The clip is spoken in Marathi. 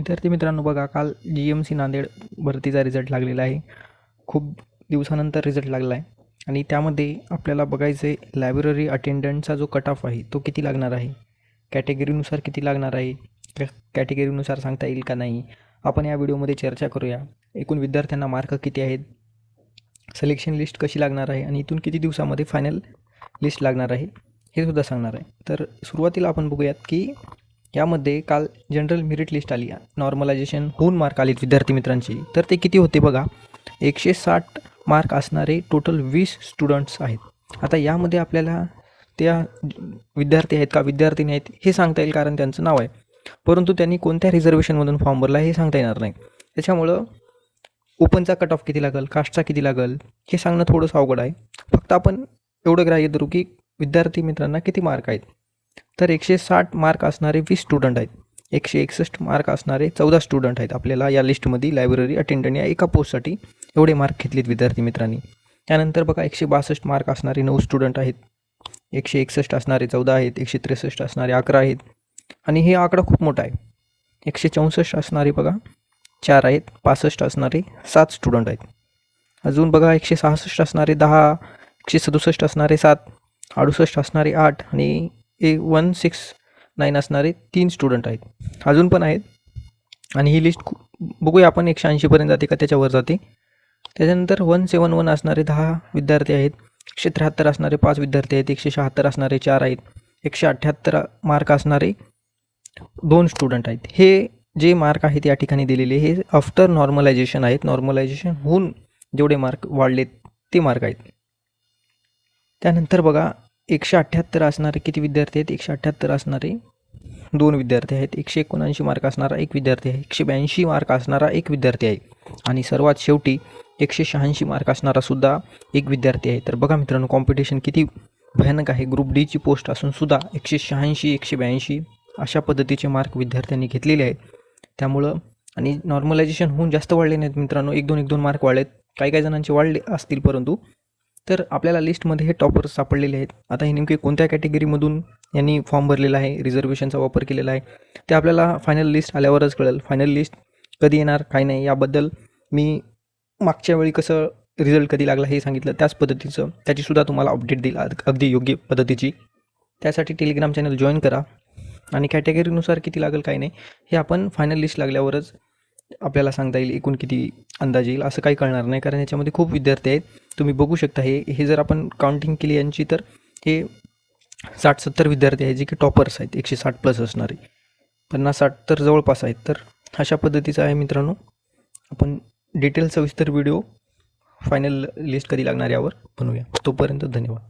विद्यार्थी मित्रांनो बघा काल जी एम सी नांदेड भरतीचा रिझल्ट लागलेला आहे. खूप दिवसानंतर रिझल्ट लागला आहे. आणि त्यामध्ये आपल्याला बघायचं आहे लायब्ररी अटेंडंटचा जो कट ऑफ आहे तो किती लागणार आहे? कॅटेगरीनुसार किती लागणार आहे? कॅटेगरीनुसार सांगता येईल का नाही? आपण या व्हिडिओमध्ये चर्चा करूया. एकूण विद्यार्थ्यांना मार्क किती आहेत? सिलेक्शन लिस्ट कशी लागणार आहे? आणि इथून किती दिवसामध्ये फायनल लिस्ट लागणार आहे? हे सुद्धा सांगणार आहे. तर सुरुवातीला आपण बघूयात की यामध्ये काल जनरल मेरिट लिस्ट आली. नॉर्मलायझेशन होऊन मार्क आलीत विद्यार्थी मित्रांची. तर ते किती होते बघा? एकशे साठ मार्क असणारे टोटल वीस स्टुडंट्स आहेत. आता यामध्ये आपल्याला त्या विद्यार्थी आहेत का विद्यार्थिनी आहेत हे सांगता येईल कारण त्यांचं नाव आहे. परंतु त्यांनी कोणत्या रिझर्वेशनमधून फॉर्म भरला हे सांगता येणार नाही. त्याच्यामुळं ओपनचा कट ऑफ किती लागेल? कास्टचा किती लागेल? हे सांगणं थोडंसं अवघड आहे. फक्त आपण एवढं ग्राह्य धरू की विद्यार्थी मित्रांना किती मार्क आहेत? तर एकशे साठ मार्क असणारे वीस स्टुडंट आहेत. एकशे एकसष्ट मार्क असणारे चौदा स्टुडंट आहेत. आपल्याला या लिस्टमध्ये लायब्ररी अटेंडंट या एका पोस्टसाठी एवढे मार्क घेतलेत विद्यार्थी मित्रांनी. त्यानंतर बघा एकशे बासष्ट मार्क असणारे नऊ स्टुडंट आहेत. एकशे एकसष्ट असणारे चौदा आहेत. एकशे त्रेसष्ट असणारे अकरा आहेत. आणि हे आकडा खूप मोठा आहे. एकशे चौसष्ट असणारे बघा चार आहेत. पासष्ट असणारे सात स्टुडंट आहेत. अजून बघा एकशे सहासष्ट असणारे दहा एकशे सदुसष्ट असणारे सात अडुसष्ट असणारे आठ आणि ए वन सिक्स नाईन असणारे तीन स्टुडंट आहेत. अजून पण आहेत. आणि ही लिस्ट खूप बघूया आपण एकशे ऐंशीपर्यंत जाते का त्याच्यावर जाते. त्याच्यानंतर वन सेवन वन असणारे दहा विद्यार्थी आहेत. एकशे त्र्याहत्तर असणारे पाच विद्यार्थी आहेत. एकशे शहात्तर असणारे चार आहेत. एकशे अठ्ठ्याहत्तर मार्क असणारे दोन स्टुडंट आहेत. हे जे मार्क आहेत या ठिकाणी दिलेले हे आफ्टर नॉर्मलायझेशन आहेत. नॉर्मलायझेशन होऊन जेवढे मार्क वाढलेत ते मार्क आहेत. त्यानंतर बघा एकशे अठ्ठ्याहत्तर असणारे किती विद्यार्थी आहेत? एकशे अठ्ठ्याहत्तर असणारे दोन विद्यार्थी आहेत. एकशे एकोणऐंशी मार्क असणारा एक विद्यार्थी आहे. एकशे ब्याऐंशी मार्क असणारा एक विद्यार्थी आहे. आणि सर्वात शेवटी एकशे शहाऐंशी मार्क असणारा सुद्धा एक विद्यार्थी आहे. तर बघा मित्रांनो कॉम्पिटिशन किती भयानक आहे. ग्रुप डीची पोस्ट असून सुद्धा एकशे शहाऐंशी एकशे ब्याऐंशी अशा पद्धतीचे मार्क विद्यार्थ्यांनी घेतलेले आहेत. त्यामुळं आणि नॉर्मलायझेशन होऊन जास्त वाढले नाहीत मित्रांनो. एक दोन एक दोन मार्क वाढलेत. काही काही जणांचे वाढले असतील परंतु तर आपल्याला लिस्टमध्ये हे टॉपर्स सापडलेले आहेत. आता हे नेमके कोणत्या कॅटेगरीमधून यांनी फॉर्म भरलेला आहे रिझर्वेशनचा वापर केलेला आहे ते आपल्याला फायनल लिस्ट आल्यावरच कळेल. फायनल लिस्ट कधी येणार काय नाही याबद्दल मी मागच्या वेळी कसं रिझल्ट कधी लागला हे सांगितलं त्याच पद्धतीचं. त्याचीसुद्धा तुम्हाला अपडेट देईल अग- अगदी योग्य पद्धतीची. त्यासाठी टेलिग्राम चॅनल जॉईन करा. आणि कॅटेगरीनुसार किती लागेल काय नाही हे आपण फायनल लिस्ट लागल्यावरच आपल्याला सांगता येईल एकूण किती अंदाज येईल असं काही कळणार नाही. कारण याच्यामध्ये खूप विद्यार्थी आहेत. तुम्ही बघू शकता हे हे जर आपण काउंटिंग केली यांची तर हे साठ सत्तर विद्यार्थी आहेत जे की टॉपर्स आहेत. एकशे साठ प्लस असणारे. पन्नास साठ तर जवळपास आहेत. तर अशा पद्धतीचा आहे मित्रांनो. आपण डिटेल सविस्तर व्हिडिओ फायनल लिस्ट कधी लागणार यावर बनवूया. तोपर्यंत धन्यवाद.